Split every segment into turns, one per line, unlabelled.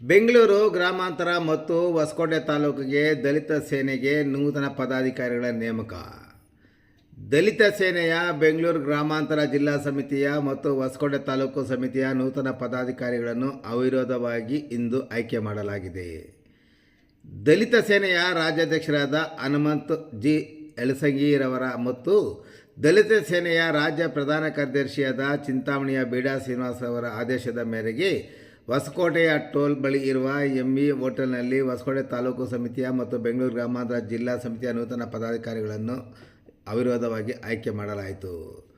ಬೆಂಗಳೂರು ಗ್ರಾಮಾಂತರ ಮತ್ತು ಹೊಸಕೋಟೆ ತಾಲೂಕಿಗೆ ದಲಿತ ಸೇನೆಗೆ ನೂತನ ಪದಾಧಿಕಾರಿಗಳ ನೇಮಕ. ದಲಿತ ಸೇನೆಯ ಬೆಂಗಳೂರು ಗ್ರಾಮಾಂತರ ಜಿಲ್ಲಾ ಸಮಿತಿಯ ಮತ್ತು ಹೊಸಕೋಟೆ ತಾಲೂಕು ಸಮಿತಿಯ ನೂತನ ಪದಾಧಿಕಾರಿಗಳನ್ನು ಅವಿರೋಧವಾಗಿ ಇಂದು ಆಯ್ಕೆ ಮಾಡಲಾಗಿದೆ. ದಲಿತ ಸೇನೆಯ ರಾಜ್ಯಾಧ್ಯಕ್ಷರಾದ ಹನುಮಂತ್ ಜಿ. ಎಳಸಂಗಿರವರ ಮತ್ತು ದಲಿತ ಸೇನೆಯ ರಾಜ್ಯ ಪ್ರಧಾನ ಕಾರ್ಯದರ್ಶಿಯಾದ ಚಿಂತಾಮಣಿಯ ಬೀಡಾ ಶ್ರೀನಿವಾಸ್ ಅವರ ಆದೇಶದ ಮೇರೆಗೆ ಹೊಸಕೋಟೆಯ ಟೋಲ್ ಬಳಿ ಇರುವ ಎಂಇ ಹೋಟೆಲ್ನಲ್ಲಿ ಹೊಸಕೋಟೆ ತಾಲೂಕು ಸಮಿತಿಯ ಮತ್ತು ಬೆಂಗಳೂರು ಗ್ರಾಮಾಂತರ ಜಿಲ್ಲಾ ಸಮಿತಿಯ ನೂತನ ಪದಾಧಿಕಾರಿಗಳನ್ನು ಅವಿರೋಧವಾಗಿ ಆಯ್ಕೆ ಮಾಡಲಾಯಿತು.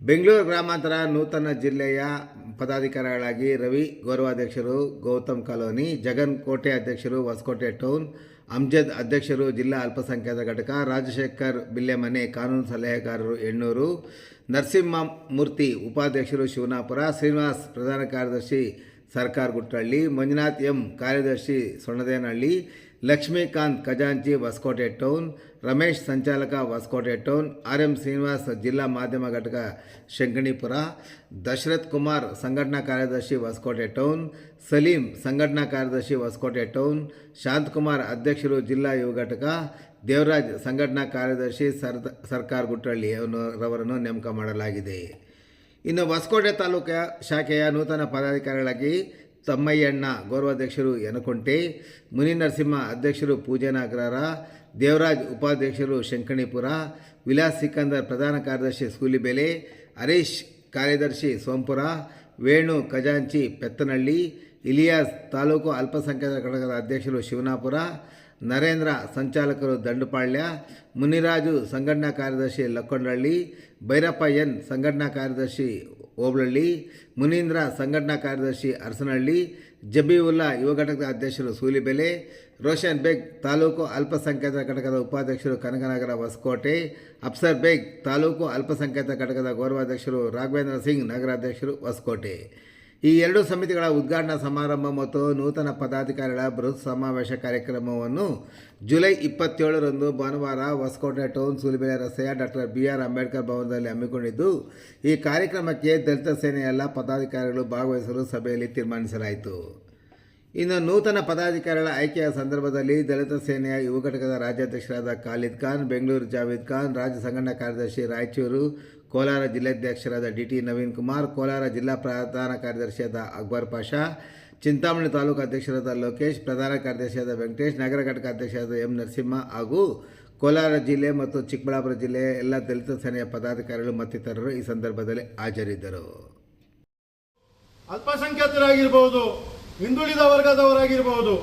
ಬೆಂಗಳೂರು ಗ್ರಾಮಾಂತರ ನೂತನ ಜಿಲ್ಲೆಯ ಪದಾಧಿಕಾರಿಗಳಾಗಿ ರವಿ ಗೌರವಾಧ್ಯಕ್ಷರು, ಗೌತಮ್ ಕಾಲೋನಿ, ಜಗನ್ ಕೋಟೆ ಅಧ್ಯಕ್ಷರು, ಹೊಸಕೋಟೆ ಟೌನ್, ಅಮ್ಜದ್ ಅಧ್ಯಕ್ಷರು, ಜಿಲ್ಲಾ ಅಲ್ಪಸಂಖ್ಯಾತ ಘಟಕ, ರಾಜಶೇಖರ್ ಬಿಲ್ಲೆಮನೆ, ಕಾನೂನು ಸಲಹೆಗಾರರು ಎಣ್ಣೂರು ನರಸಿಂಹಮೂರ್ತಿ ಉಪಾಧ್ಯಕ್ಷರು ಶಿವನಾಪುರ, ಶ್ರೀನಿವಾಸ್ ಪ್ರಧಾನ ಕಾರ್ಯದರ್ಶಿ ಸರ್ಕಾರ್ ಗುಟ್ಟಹಳ್ಳಿ ಮಂಜುನಾಥ್ ಎಂ ಕಾರ್ಯದರ್ಶಿ ಸೊಣ್ಣದೇನಹಳ್ಳಿ ಲಕ್ಷ್ಮೀಕಾಂತ್ ಖಜಾಂಚಿ ಹೊಸಕೋಟೆ ಟೌನ್, ರಮೇಶ್ ಸಂಚಾಲಕ Hosakote town, R M Srinivas ಜಿಲ್ಲಾ ಮಾಧ್ಯಮ ಘಟಕ ಶಂಕಣಿಪುರ, ದಶರಥ್ ಕುಮಾರ್ ಸಂಘಟನಾ ಕಾರ್ಯದರ್ಶಿ ಹೊಸಕೋಟೆ ಟೌನ್, ಸಲೀಂ ಸಂಘಟನಾ ಕಾರ್ಯದರ್ಶಿ ಹೊಸಕೋಟೆ ಟೌನ್ ಶಾಂತಕುಮಾರ್ ಅಧ್ಯಕ್ಷರು ಜಿಲ್ಲಾ ಯುವ ಘಟಕ, ದೇವರಾಜ್ ಸಂಘಟನಾ ಕಾರ್ಯದರ್ಶಿ ಸರ್, ಸರ್ಕಾರ್ ಗುಟ್ಟಳ್ಳಿ ರವರನ್ನು ನೇಮಕ ಮಾಡಲಾಗಿದೆ. ಇನ್ನು ಹೊಸಕೋಟೆ ತಾಲೂಕು ಶಾಖೆಯ ನೂತನ ಪದಾಧಿಕಾರಿಗಳಾಗಿ ತಮ್ಮಯ್ಯಣ್ಣ ಗೌರವಾಧ್ಯಕ್ಷರು ಯನಕೊಂಟೆ ಮುನಿ ನರಸಿಂಹ ಅಧ್ಯಕ್ಷರು ಪೂಜನ ಅಗ್ರಹಾರ ದೇವರಾಜ್ ಉಪಾಧ್ಯಕ್ಷರು ಶಂಕಣಿಪುರ, ವಿಲಾಸ್ ಸಿಕಂದರ್ ಪ್ರಧಾನ ಕಾರ್ಯದರ್ಶಿ ಸೂಲಿಬೆಲೆ, ಹರೀಶ್ ಕಾರ್ಯದರ್ಶಿ ಸೋಂಪುರ, ವೇಣು ಖಜಾಂಚಿ ಪೆತ್ತನಹಳ್ಳಿ, ಇಲಿಯಾಸ್ ತಾಲೂಕು ಅಲ್ಪಸಂಖ್ಯಾತ ಘಟಕದ ಅಧ್ಯಕ್ಷರು ಶಿವನಾಪುರ, ನರೇಂದ್ರ ಸಂಚಾಲಕರು ದಂಡುಪಾಳ್ಯ, ಮುನಿರಾಜು ಸಂಘಟನಾ ಕಾರ್ಯದರ್ಶಿ ಲಕ್ಕೊಂಡಹಳ್ಳಿ, ಭೈರಪ್ಪ ಎನ್ ಸಂಘಟನಾ ಕಾರ್ಯದರ್ಶಿ ಓಬಳಹಳ್ಳಿ ಮುನೀಂದ್ರ ಸಂಘಟನಾ ಕಾರ್ಯದರ್ಶಿ ಅರಸನಹಳ್ಳಿ, ಜಬೀವುಲ್ಲಾ ಯುವ ಘಟಕದ ಅಧ್ಯಕ್ಷರು ಸೂಲಿಬೆಲೆ, ರೋಷನ್ ಬೇಗ್ ತಾಲೂಕು ಅಲ್ಪಸಂಖ್ಯಾತ ಘಟಕದ ಉಪಾಧ್ಯಕ್ಷರು ಕನಕನಗರ ಹೊಸಕೋಟೆ, ಅಪ್ಸರ್ ಬೇಗ್ ತಾಲೂಕು ಅಲ್ಪಸಂಖ್ಯಾತ ಘಟಕದ ಗೌರವಾಧ್ಯಕ್ಷರು ರಾಘವೇಂದ್ರ ಸಿಂಗ್ ನಗರಾಧ್ಯಕ್ಷರು ಹೊಸಕೋಟೆ. ಈ ಎರಡು ಸಮಿತಿಗಳ ಉದ್ಘಾಟನಾ ಸಮಾರಂಭ ಮತ್ತು ನೂತನ ಪದಾಧಿಕಾರಿಗಳ ಬೃಹತ್ ಸಮಾವೇಶ ಕಾರ್ಯಕ್ರಮವನ್ನು ಜುಲೈ ಇಪ್ಪತ್ತೇಳರಂದು ಭಾನುವಾರ ಹೊಸಕೋಟೆ ಟೌನ್ ಸುಲಿಬೆಲೆ ರಸ್ತೆಯ ಡಾಕ್ಟರ್ ಬಿ ಆರ್ ಅಂಬೇಡ್ಕರ್ ಭವನದಲ್ಲಿ ಹಮ್ಮಿಕೊಂಡಿದ್ದು, ಈ ಕಾರ್ಯಕ್ರಮಕ್ಕೆ ದಲಿತ ಸೇನೆಯ ಎಲ್ಲ ಪದಾಧಿಕಾರಿಗಳು ಭಾಗವಹಿಸಲು ಸಭೆಯಲ್ಲಿ ತೀರ್ಮಾನಿಸಲಾಯಿತು. ಇನ್ನು ನೂತನ ಪದಾಧಿಕಾರಿಗಳ ಆಯ್ಕೆಯ ಸಂದರ್ಭದಲ್ಲಿ ದಲಿತ ಸೇನೆಯ ಯುವ ಘಟಕದ ರಾಜ್ಯಾಧ್ಯಕ್ಷರಾದ ಖಾಲಿದ್ ಖಾನ್, ಬೆಂಗಳೂರು ಜಾವೇದ್ ಖಾನ್, ರಾಜ್ಯ ಸಂಘಟನಾ ಕಾರ್ಯದರ್ಶಿ ರಾಯಚೂರು ಕೋಲಾರ ಜಿಲ್ಲಾಧ್ಯಕ್ಷರಾದ ಡಿ ಟಿ ನವೀನ್ ಕುಮಾರ್, ಕೋಲಾರ ಜಿಲ್ಲಾ ಪ್ರಧಾನ ಕಾರ್ಯದರ್ಶಿಯಾದ ಅಕ್ಬರ್ ಪಾಷಾ, ಚಿಂತಾಮಣಿ ತಾಲೂಕು ಅಧ್ಯಕ್ಷರಾದ ಲೋಕೇಶ್, ಪ್ರಧಾನ ಕಾರ್ಯದರ್ಶಿಯಾದ ವೆಂಕಟೇಶ್, ನಗರ ಘಟಕ ಅಧ್ಯಕ್ಷರಾದ ಎಂ ನರಸಿಂಹ ಹಾಗೂ ಕೋಲಾರ ಜಿಲ್ಲೆ ಮತ್ತು ಚಿಕ್ಕಬಳ್ಳಾಪುರ ಜಿಲ್ಲೆಯ ಎಲ್ಲ ದಲಿತ ಸೇನೆಯ ಪದಾಧಿಕಾರಿಗಳು ಮತ್ತಿತರರು ಈ ಸಂದರ್ಭದಲ್ಲಿ ಹಾಜರಿದ್ದರು.
ಅಲ್ಪಸಂಖ್ಯಾತರಾಗಿರಬಹುದು ಹಿಂದುಳಿದ ವರ್ಗದವರಾಗಿರಬಹುದು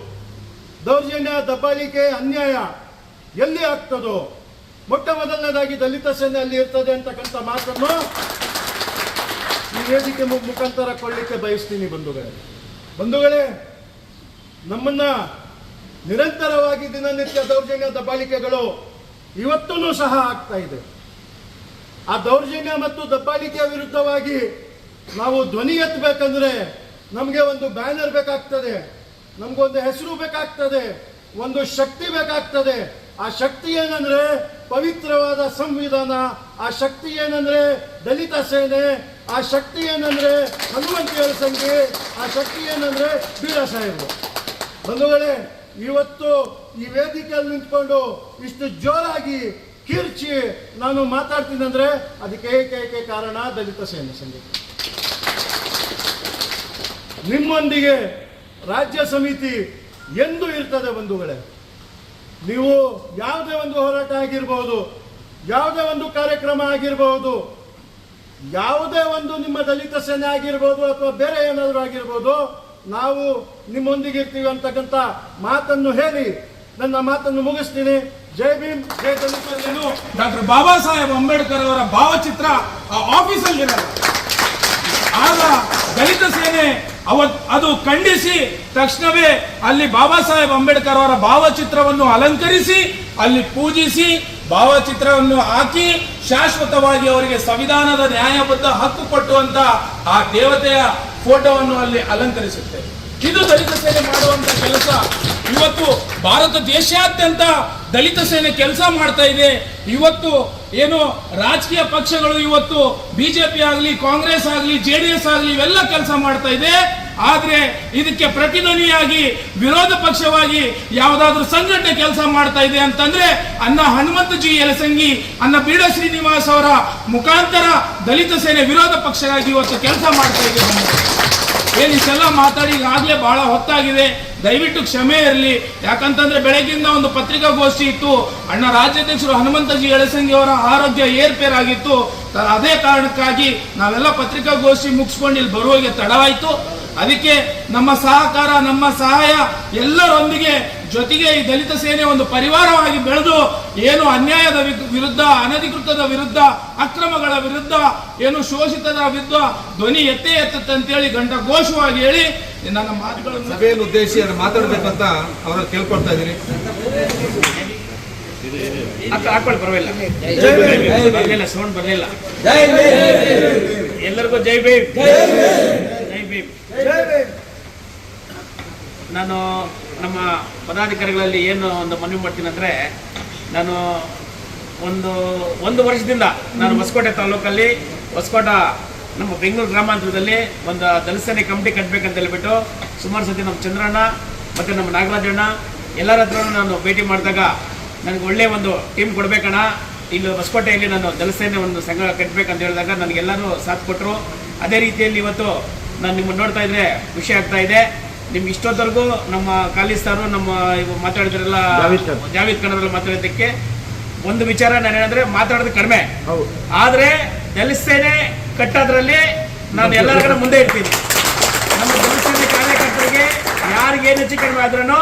ದೌರ್ಜನ್ಯ, ದಬ್ಬಾಳಿಕೆ, ಅನ್ಯಾಯ ಎಲ್ಲಿ ಆಗ್ತದೋ ಮೊಟ್ಟ ಮೊದಲನೇದಾಗಿ ದಲಿತ ಸೇನೆ ಅಲ್ಲಿ ಇರ್ತದೆ ಅಂತಕ್ಕಂಥ ಮಾತನ್ನು ಈ ವೇದಿಕೆ ಮುಖಾಂತರ ಕೊಡಲಿಕ್ಕೆ ಬಯಸ್ತೀನಿ ಬಂಧುಗಳೇ. ಬಂಧುಗಳೇ, ನಮ್ಮನ್ನ ನಿರಂತರವಾಗಿ ದಿನನಿತ್ಯ ದೌರ್ಜನ್ಯ ದಬ್ಬಾಳಿಕೆಗಳು ಇವತ್ತೂ ಸಹ ಆಗ್ತಾ ಇದೆ. ಆ ದೌರ್ಜನ್ಯ ಮತ್ತು ದಬ್ಬಾಳಿಕೆಯ ವಿರುದ್ಧವಾಗಿ ನಾವು ಧ್ವನಿ ಎತ್ತಬೇಕಂದ್ರೆ ನಮಗೆ ಒಂದು ಬ್ಯಾನರ್ ಬೇಕಾಗ್ತದೆ, ನಮಗೊಂದು ಹೆಸರು ಬೇಕಾಗ್ತದೆ, ಒಂದು ಶಕ್ತಿ ಬೇಕಾಗ್ತದೆ. ಆ ಶಕ್ತಿ ಏನಂದ್ರೆ ಪವಿತ್ರವಾದ ಸಂವಿಧಾನ, ಆ ಶಕ್ತಿ ಏನಂದ್ರೆ ದಲಿತ ಸೇನೆ, ಆ ಶಕ್ತಿ ಏನಂದ್ರೆ ಹನುಮಂತ ಸಂಖ್ಯೆ ಆ ಶಕ್ತಿ ಏನಂದ್ರೆ ಬೀರ ಸಾಹೇಬರು. ಬಂಧುಗಳೇ, ಇವತ್ತು ಈ ವೇದಿಕೆಯಲ್ಲಿ ನಿಂತ್ಕೊಂಡು ಇಷ್ಟು ಜೋರಾಗಿ ಕಿರ್ಚಿ ನಾನು ಮಾತಾಡ್ತೀನಿ ಅಂದ್ರೆ ಅದಕ್ಕೆ ಏಕೈಕ ಕಾರಣ ದಲಿತ ಸೇನೆ ಸಂಘಟನೆ ನಿಮ್ಮೊಂದಿಗೆ ರಾಜ್ಯ ಸಮಿತಿ ಎಂದು ಇರ್ತದೆ ಬಂಧುಗಳೇ. ನೀವು ಯಾವುದೇ ಒಂದು ಹೋರಾಟ ಆಗಿರ್ಬೋದು, ಯಾವುದೇ ಒಂದು ಕಾರ್ಯಕ್ರಮ ಆಗಿರ್ಬೋದು, ಯಾವುದೇ ಒಂದು ನಿಮ್ಮ ದಲಿತ ಸೇನೆ ಆಗಿರ್ಬೋದು ಅಥವಾ ಬೇರೆ ಏನಾದರೂ ಆಗಿರ್ಬೋದು, ನಾವು ನಿಮ್ಮೊಂದಿಗೆ ಇರ್ತೀವಿ ಅಂತಕ್ಕಂಥ ಮಾತನ್ನು ಹೇಳಿ, ನನ್ನ ಮಾತನ್ನು ಮುಗಿಸ್ತೀನಿ. ಜೈ ಭೀಮ್, ಜೈ ದಲಿತ
ಡಾಕ್ಟರ್ ಬಾಬಾ ಸಾಹೇಬ್ ಅಂಬೇಡ್ಕರ್ ಅವರ ಭಾವಚಿತ್ರ ಆ ಆಫೀಸಲ್ಲಿ ಇರಲ್ಲ ಆಗ ದಲಿತ ಸೇನೆ ಅವತ್ ಅದು ಖಂಡಿಸಿ ತಕ್ಷಣವೇ ಅಲ್ಲಿ ಬಾಬಾ ಸಾಹೇಬ್ ಅಂಬೇಡ್ಕರ್ ಅವರ ಭಾವಚಿತ್ರವನ್ನು ಅಲಂಕರಿಸಿ, ಅಲ್ಲಿ ಪೂಜಿಸಿ, ಭಾವಚಿತ್ರವನ್ನು ಹಾಕಿ ಶಾಶ್ವತವಾಗಿ ಅವರಿಗೆ ಸಂವಿಧಾನದ ನ್ಯಾಯಬದ್ಧ ಹಕ್ಕು ಕೊಟ್ಟುವಂತ ಆ ದೇವತೆಯ ಫೋಟೋವನ್ನು ಅಲ್ಲಿ ಅಲಂಕರಿಸುತ್ತೆ. ಇದು ದಲಿತ ಸೇನೆ ಮಾಡುವಂತ ಕೆಲಸ. ಇವತ್ತು ಭಾರತ ದೇಶಾದ್ಯಂತ ದಲಿತ ಸೇನೆ ಕೆಲಸ ಮಾಡ್ತಾ ಇದೆ. ಇವತ್ತು ಏನು ರಾಜಕೀಯ ಪಕ್ಷಗಳು ಇವತ್ತು ಬಿಜೆಪಿ ಆಗಲಿ, ಕಾಂಗ್ರೆಸ್ ಆಗಲಿ ಜೆ ಡಿ ಎಸ್ ಆಗಲಿ ಇವೆಲ್ಲ ಕೆಲಸ ಮಾಡ್ತಾ ಇದೆ ಆದ್ರೆ ಇದಕ್ಕೆ ಪ್ರತಿಧ್ವನಿಯಾಗಿ ವಿರೋಧ ಪಕ್ಷವಾಗಿ ಯಾವುದಾದ್ರೂ ಸಂಘಟನೆ ಕೆಲಸ ಮಾಡ್ತಾ ಇದೆ ಅಂತಂದ್ರೆ ಅನ್ನ ಹನುಮಂತ ಜಿ ಯಲಸಂಗಿ ಅನ್ನ ಬೀಡ ಶ್ರೀನಿವಾಸ್ ಅವರ ಮುಖಾಂತರ ದಲಿತ ಸೇನೆ ವಿರೋಧ ಪಕ್ಷವಾಗಿ ಇವತ್ತು ಕೆಲಸ ಮಾಡ್ತಾ ಇದೆ. ಏನ್ ಮಾತಾಡಿ, ಈಗಾಗಲೇ ಬಹಳ ಹೊತ್ತಾಗಿದೆ. ದಯವಿಟ್ಟು ಕ್ಷಮೆ ಇರಲಿ. ಯಾಕಂತಂದ್ರೆ ಬೆಳಗ್ಗಿಂದ ಒಂದು ಪತ್ರಿಕಾಗೋಷ್ಠಿ ಇತ್ತು. ಅಣ್ಣ ರಾಜ್ಯಾಧ್ಯಕ್ಷರು ಹನುಮಂತಜಿ, ಎಳಸಂಗಿ ಅವರ ಆರೋಗ್ಯ ಏರ್ಪೇರಾಗಿತ್ತು. ಅದೇ ಕಾರಣಕ್ಕಾಗಿ ನಾವೆಲ್ಲ ಪತ್ರಿಕಾಗೋಷ್ಠಿ ಮುಗಿಸ್ಕೊಂಡು ಇಲ್ಲಿ ಬರುವಾಗೆ ತಡವಾಯ್ತು. ಅದಕ್ಕೆ ನಮ್ಮ ಸಹಕಾರ ನಮ್ಮ ಸಹಾಯ ಎಲ್ಲರೊಂದಿಗೆ ಜೊತೆಗೆ ಈ ದಲಿತ ಸೇನೆ ಒಂದು ಪರಿವಾರವಾಗಿ ಬೆಳೆದು ಏನು ಅನ್ಯಾಯದ ವಿರುದ್ಧ ಅನಧಿಕೃತದ ವಿರುದ್ಧ ಅಕ್ರಮಗಳ ವಿರುದ್ಧ ಏನು ಶೋಷಿತದ ವಿರುದ್ಧ ಧ್ವನಿ ಎತ್ತೆ ಎತ್ತುತ್ತೆ ಅಂತೇಳಿ ಗಂಡ ಘೋಷವಾಗಿ ಹೇಳಿ ನನ್ನ ಮಾತುಗಳನ್ನು
ಸಭೆಯನ್ನು ಉದ್ದೇಶಿ ಮಾತಾಡಬೇಕಂತ ಅವರ ಕೇಳ್ಕೊಳ್ತಾ ಇದ್ದೀನಿ.
ಹಾಕೊಳ್ಳಿ ಪರವಾಗಿಲ್ಲ. ಬರಲಿಲ್ಲ ಸೌಂಡ್ ಬರಲಿಲ್ಲ. ಎಲ್ಲರಿಗೂ ಜೈ ಜೈ ಭೀಮ್. ನಾನು ನಮ್ಮ ಪದಾಧಿಕಾರಿಗಳಲ್ಲಿ ಏನು ಒಂದು ಮನವಿ ಮಾಡ್ತೀನಿ ಅಂದರೆ ನಾನು ಒಂದು ಒಂದು ವರ್ಷದಿಂದ ನಾನು ಹೊಸಕೋಟೆ ತಾಲೂಕಲ್ಲಿ ಹೊಸಕೋಟ ನಮ್ಮ ಬೆಂಗಳೂರು ಗ್ರಾಮಾಂತರದಲ್ಲಿ ಒಂದು ದಲಿಸೇನೆ ಕಮಿಟಿ ಕಟ್ಟಬೇಕಂತ ಹೇಳ್ಬಿಟ್ಟು ಸುಮಾರು ಸತಿ ನಮ್ಮ ಚಂದ್ರಣ್ಣ ಮತ್ತು ನಮ್ಮ ನಾಗರಾಜಣ್ಣ ಎಲ್ಲರ ಹತ್ರನೂ ನಾನು ಭೇಟಿ ಮಾಡಿದಾಗ ನನಗೆ ಒಳ್ಳೆಯ ಒಂದು ಟೀಮ್ ಕೊಡಬೇಕಣ್ಣ. ಇಲ್ಲಿ ಹೊಸಕೋಟೆಯಲ್ಲಿ ನಾನು ದಲಿಸೇನೆ ಒಂದು ಸಂಘ ಕಟ್ಟಬೇಕಂತ ಹೇಳಿದಾಗ ನನಗೆಲ್ಲರೂ ಸಾಥ್ ಕೊಟ್ಟರು. ಅದೇ ರೀತಿಯಲ್ಲಿ ಇವತ್ತು ನಾನು ನಿಮ್ಮನ್ನು ನೋಡ್ತಾ ಇದ್ರೆ ಖುಷಿ ಆಗ್ತಾ ಇದೆ. ನಿಮ್ಗೆ ಇಷ್ಟೊತ್ತವರೆಗೂ ನಮ್ಮ ಖಾಲಿಸ್ತಾರು ನಮ್ಮ ಇವು ಮಾತಾಡಿದ್ರೆಲ್ಲ ಜಾವೇದ್ ಕನ್ನಡದಲ್ಲಿ ಮಾತಾಡೋದಕ್ಕೆ ಒಂದು ವಿಚಾರ ನಾನು ಏನಂದ್ರೆ ಮಾತಾಡೋದು ಕಡಿಮೆ. ಆದ್ರೆ ಜಲಸೇನೆ ಕಟ್ಟೋದ್ರಲ್ಲಿ ನಾನು ಎಲ್ಲರ ಕಡೆ ಮುಂದೆ ಇರ್ತೀನಿ. ನಮ್ಮ ಜಲಸೇನೆ ಕಾರ್ಯಕರ್ತರಿಗೆ ಯಾರಿಗೆ ಏನು ಹೆಚ್ಚು ಕಡಿಮೆ ಆದ್ರೂ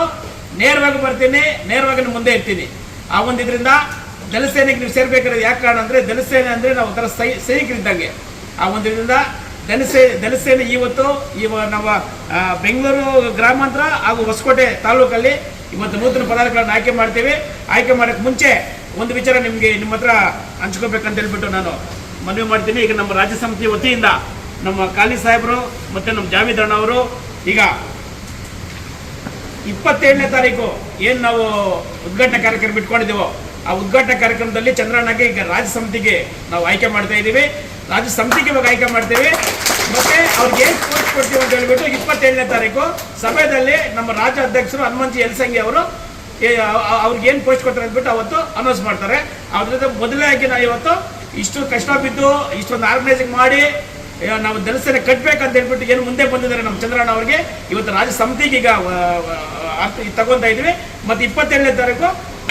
ನೇರವಾಗಿ ಬರ್ತೀನಿ ನೇರವಾಗಿ ಮುಂದೆ ಇರ್ತೀನಿ. ಆ ಒಂದು ಇದರಿಂದ ಜಲಸೇನೆಗೆ ನೀವು ಸೇರ್ಬೇಕಾದ್ರೆ ಯಾಕೆ ಕಾರಣ ಅಂದ್ರೆ ಜಲಸೇನೆ ಸೇನೆ ಅಂದ್ರೆ ನಾವು ಒಂಥರ ಸೈ ಸೈನಿಕರಿದ್ದಂಗೆ. ಆ ಒಂದು ಇದರಿಂದ ದಲಿಸೇ ದಲಿಸೇನೆ ಇವತ್ತು ಇವ ನಮ್ಮ ಬೆಂಗಳೂರು ಗ್ರಾಮಾಂತರ ಹಾಗೂ ಹೊಸಕೋಟೆ ತಾಲೂಕಲ್ಲಿ ಇವತ್ತು ನೂತನ ಪದಾರ್ಥಗಳನ್ನು ಆಯ್ಕೆ ಮಾಡ್ತೀವಿ. ಆಯ್ಕೆ ಮಾಡೋಕ್ಕೆ ಮುಂಚೆ ಒಂದು ವಿಚಾರ ನಿಮಗೆ ನಿಮ್ಮ ಹತ್ರ ಹಂಚ್ಕೋಬೇಕಂತ ಹೇಳ್ಬಿಟ್ಟು ನಾನು ಮನವಿ ಮಾಡ್ತೀನಿ. ಈಗ ನಮ್ಮ ರಾಜ್ಯ ಸಮಿತಿ ವತಿಯಿಂದ ನಮ್ಮ ಖಾಲಿ ಸಾಹೇಬರು ಮತ್ತು ನಮ್ಮ ಜಾವೇದ್ ಅವರು, ಈಗ ಇಪ್ಪತ್ತೇಳನೇ ತಾರೀಕು ಏನು ನಾವು ಉದ್ಘಾಟನಾ ಕಾರ್ಯಕ್ರಮ ಇಟ್ಕೊಂಡಿದ್ದೀವೋ, ಆ ಉದ್ಘಾಟನಾ ಕಾರ್ಯಕ್ರಮದಲ್ಲಿ ಚಂದ್ರಣ್ಣಗೆ ಈಗ ರಾಜ್ಯ ಸಮಿತಿಗೆ ನಾವು ಆಯ್ಕೆ ಮಾಡ್ತಾ ಇದ್ದೀವಿ. ರಾಜ್ಯ ಸಮಿತಿಗೆ ಇವಾಗ ಆಯ್ಕೆ ಮಾಡ್ತೀವಿ. ಮತ್ತೆ ಅವ್ರಿಗೆ ಏನು ಪೋಸ್ಟ್ ಕೊಡ್ತೀವಿ ಅಂತ ಹೇಳ್ಬಿಟ್ಟು ಇಪ್ಪತ್ತೇಳನೇ ತಾರೀಕು ಸಭೆಯಲ್ಲಿ ನಮ್ಮ ರಾಜ್ಯ ಅಧ್ಯಕ್ಷರು ಹನುಮಂತಿ ಎಲ್ಸಂಗಿ ಅವರು ಅವ್ರಿಗೆ ಏನು ಪೋಸ್ಟ್ ಕೊಡ್ತಾರೆ ಅಂದ್ಬಿಟ್ಟು ಅವತ್ತು ಅನೌನ್ಸ್ ಮಾಡ್ತಾರೆ. ಅದ್ರಿಂದ ಮೊದಲನೇದಾಗಿ ನಾವು ಇವತ್ತು ಇಷ್ಟು ಕಷ್ಟ ಬಿದ್ದು ಇಷ್ಟೊಂದು ಆರ್ಗನೈಸಿಂಗ್ ಮಾಡಿ ನಾವು ದಲಿತರನ್ನ ಕಟ್ಬೇಕಂತ ಹೇಳ್ಬಿಟ್ಟು ಏನು ಮುಂದೆ ಬಂದಿದ್ದಾರೆ ನಮ್ಮ ಚಂದ್ರಣ್ಣ ಅವ್ರಿಗೆ. ಇವತ್ತು ರಾಜ್ಯ ಸಮಿತಿಗೆ ಈಗ ತಗೊಂತ ಇದ್ವಿ ಮತ್ತೆ ಇಪ್ಪತ್ತೇಳನೇ ತಾರೀಕು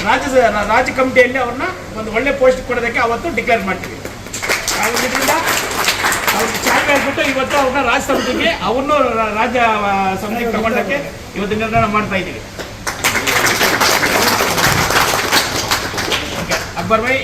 ರಾಜ್ಯ ರಾಜ್ಯ ಕಮಿಟಿಯಲ್ಲಿ ಅವ್ರನ್ನ ಒಂದು ಒಳ್ಳೆ ಪೋಸ್ಟ್ ಕೊಡೋದಕ್ಕೆ ಅವತ್ತು ಡಿಕ್ಲೇರ್ ಮಾಡ್ತೀವಿ ಆ ಒಂದು ಇದರಿಂದ ಅವ್ರಿಗೆ ಚಾಯ್ವೆ ಹೇಳ್ಬಿಟ್ಟು ಇವತ್ತು ಅವ್ರನ್ನ ರಾಜ್ಯ ಸಮಿತಿಗೆ ಅವನ್ನು ರಾಜ್ಯ ಸಮಿತಿಗೆ ತಗೊಂಡಕ್ಕೆ ಇವತ್ತು ನಿರ್ಧಾರ ಮಾಡ್ತಾ ಇದ್ದೀವಿ. ಅಕ್ಬರ್ ಭಾಯ್